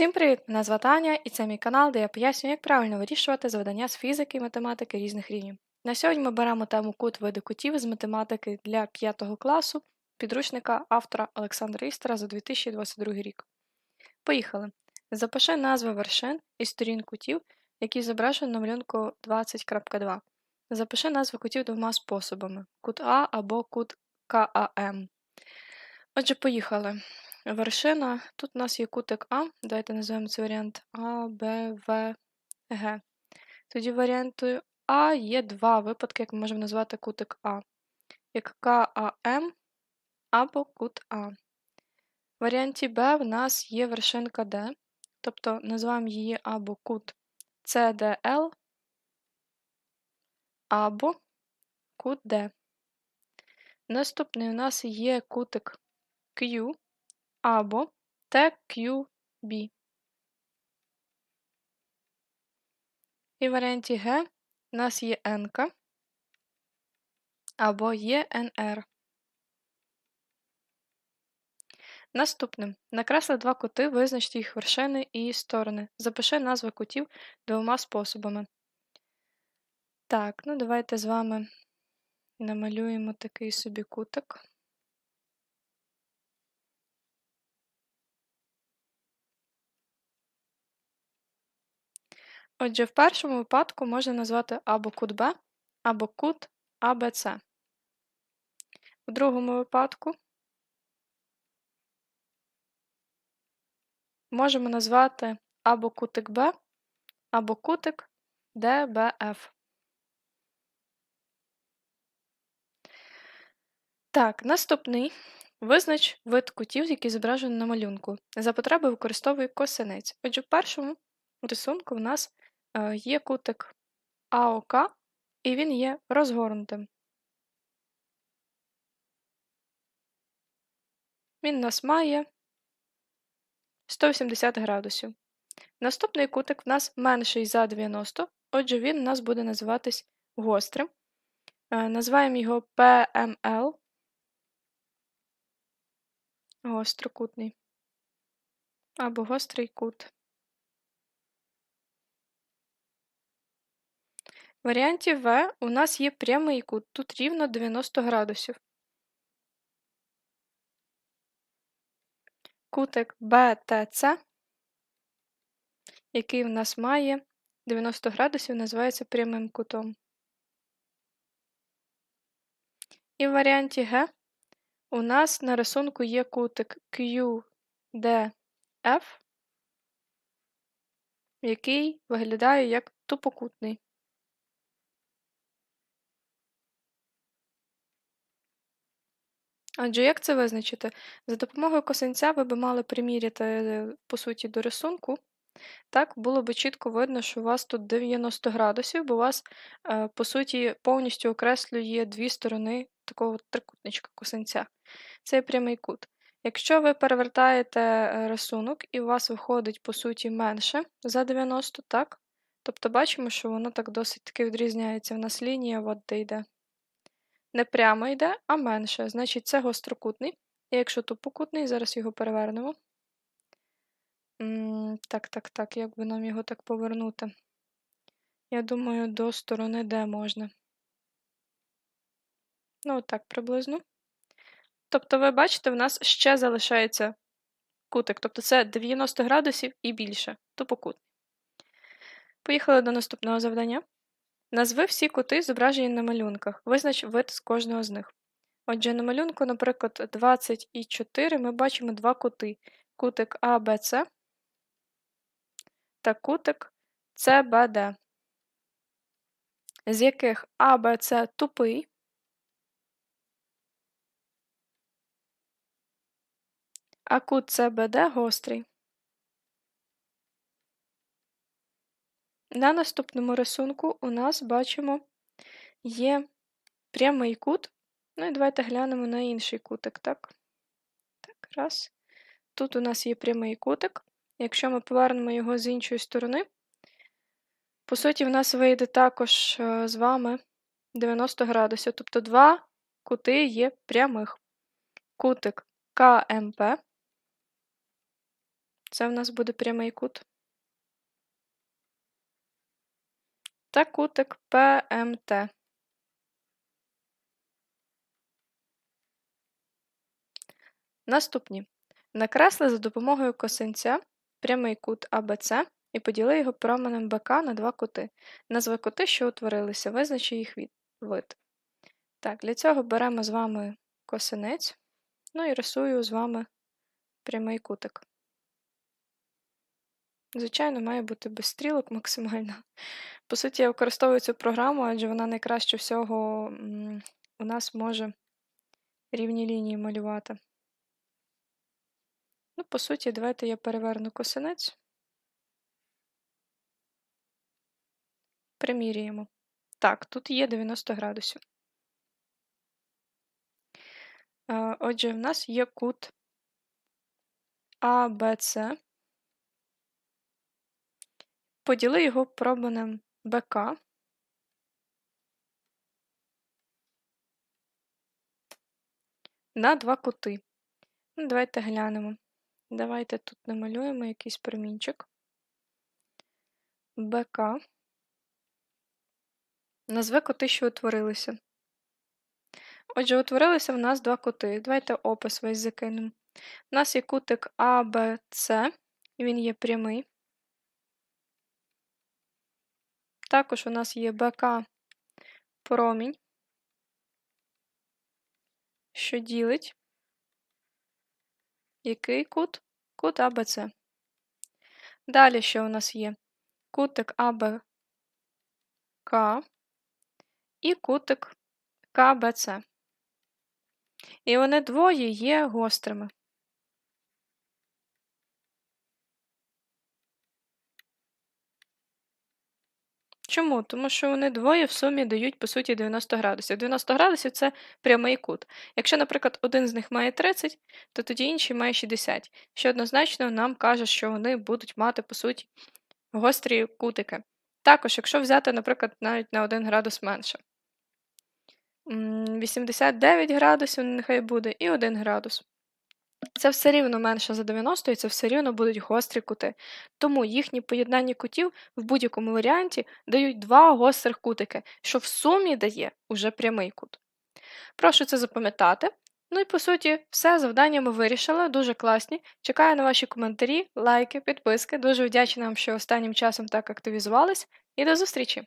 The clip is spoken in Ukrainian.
Всім привіт! Мене звати Аня, і це мій канал, де я пояснюю, як правильно вирішувати завдання з фізики і математики різних рівнів. На сьогодні ми беремо тему кут види кутів з математики для 5 класу підручника автора Олександра Істера за 2022 рік. Поїхали! Запиши назви вершин і сторін кутів, які зображені на малюнку 20.2. Запиши назви кутів двома способами: кут А або кут КАМ. Отже, поїхали. Вершина. Тут у нас є кутик А. Давайте називаємо цей варіант А, Б, В, Г. Тоді варіанту А є два випадки, як ми можемо назвати кутик А. Як КАМ або кут А. В варіанті Б в нас є вершинка Д, тобто називаємо її або кут CDL, або кут Д. Наступний у нас є кутик Q або TQB. І в варіанті Г у нас є N або є NR. Наступним. Накресли два кути, визначте їх вершини і сторони. Запиши назви кутів двома способами. Так, ну давайте з вами намалюємо такий собі кутик. Отже, в першому випадку можна назвати або кут Б, або кут АБЦ. В другому випадку можемо назвати або кутик Б, або кутик ДБФ. Так, наступний. Визнач вид кутів, які зображені на малюнку. За потреби використовуй косинець. Отже, в першому рисунку в нас Е, є кутик АОК, і він є розгорнутим. Він нас має 180 градусів. Наступний кутик в нас менший за 90, отже, він у нас буде називатись гострим. Е, називаємо його PML, гострокутний, або гострий кут. Варіанті В у нас є прямий кут, тут рівно 90 градусів. Кутик BTC, який в нас має 90 градусів, називається прямим кутом. І в варіанті Г у нас на рисунку є кутик QDF, який виглядає як тупокутний. Адже як це визначити? За допомогою косинця ви би мали приміряти, по суті, до рисунку. Так, було би чітко видно, що у вас тут 90 градусів, бо у вас, е, по суті, повністю окреслює дві сторони такого трикутничка косинця. Це прямий кут. Якщо ви перевертаєте е, рисунок і у вас виходить, по суті, менше за 90, так? Тобто бачимо, що воно так досить таки відрізняється. В нас лінія, от де йде не прямо йде, а менше. Значить, це гострокутний. І якщо тупокутний, зараз його перевернемо. Так, так, так, як би нам його так повернути? Я думаю, до сторони Д можна. Ну, так, приблизно. Тобто, ви бачите, в нас ще залишається кутик. Тобто це 90 градусів і більше. Тупокутний. Поїхали до наступного завдання. Назви всі кути, зображені на малюнках, визнач вид з кожного з них. Отже, на малюнку, наприклад, 24 ми бачимо два кути: кутик АБЦ та кутик СБД, з яких АБЦ тупий, а кут СБД гострий. На наступному рисунку у нас бачимо є прямий кут. Ну і давайте глянемо на інший кутик, так? Так, раз. Тут у нас є прямий кутик. Якщо ми повернемо його з іншої сторони, по суті, в нас вийде також е, з вами 90 градусів. Тобто два кути є прямих. Кутик КМП Це в нас буде прямий кут. Та кутик ПМТ. Наступні. Накресли за допомогою косинця прямий кут АБЦ і поділи його променем БК на два кути. Назви кути, що утворилися, визначи їх вид. Так, для цього беремо з вами косинець, ну і рисую з вами прямий кутик. Звичайно, має бути без стрілок максимально. По суті, я використовую цю програму, адже вона найкраще всього у нас може рівні лінії малювати. Ну, по суті, давайте я переверну косинець. Примірюємо. Так, тут є 90 градусів. Отже, в нас є кут АБЦ. Поділи його пробаним БК. На два кути. Ну, Давайте глянемо. Давайте тут намалюємо якийсь промінчик. БК. Назви коти, що утворилися. Отже, утворилися в нас два кути. Давайте опис весь закинемо. У нас є кутик АБЦ, він є прямий. Також у нас є БК промінь, що ділить який кут? Кут АБЦ. Далі що у нас є? Кутик АБК і кутик КБЦ. І вони двоє є гострими. Чому? Тому що вони двоє в сумі дають, по суті, 90 градусів. 90 градусів це прямий кут. Якщо, наприклад, один з них має 30, то тоді інший має 60, що однозначно нам каже, що вони будуть мати, по суті, гострі кутики. Також, якщо взяти, наприклад, навіть на 1 градус менше. 89 градусів, нехай буде, і 1 градус. Це все рівно менше за 90 і це все рівно будуть гострі кути. Тому їхні поєднання кутів в будь-якому варіанті дають два гострих кутики, що в сумі дає уже прямий кут. Прошу це запам'ятати. Ну і по суті, все завдання ми вирішили, дуже класні. Чекаю на ваші коментарі, лайки, підписки. Дуже вдячна вам, що останнім часом так активізувались, і до зустрічі!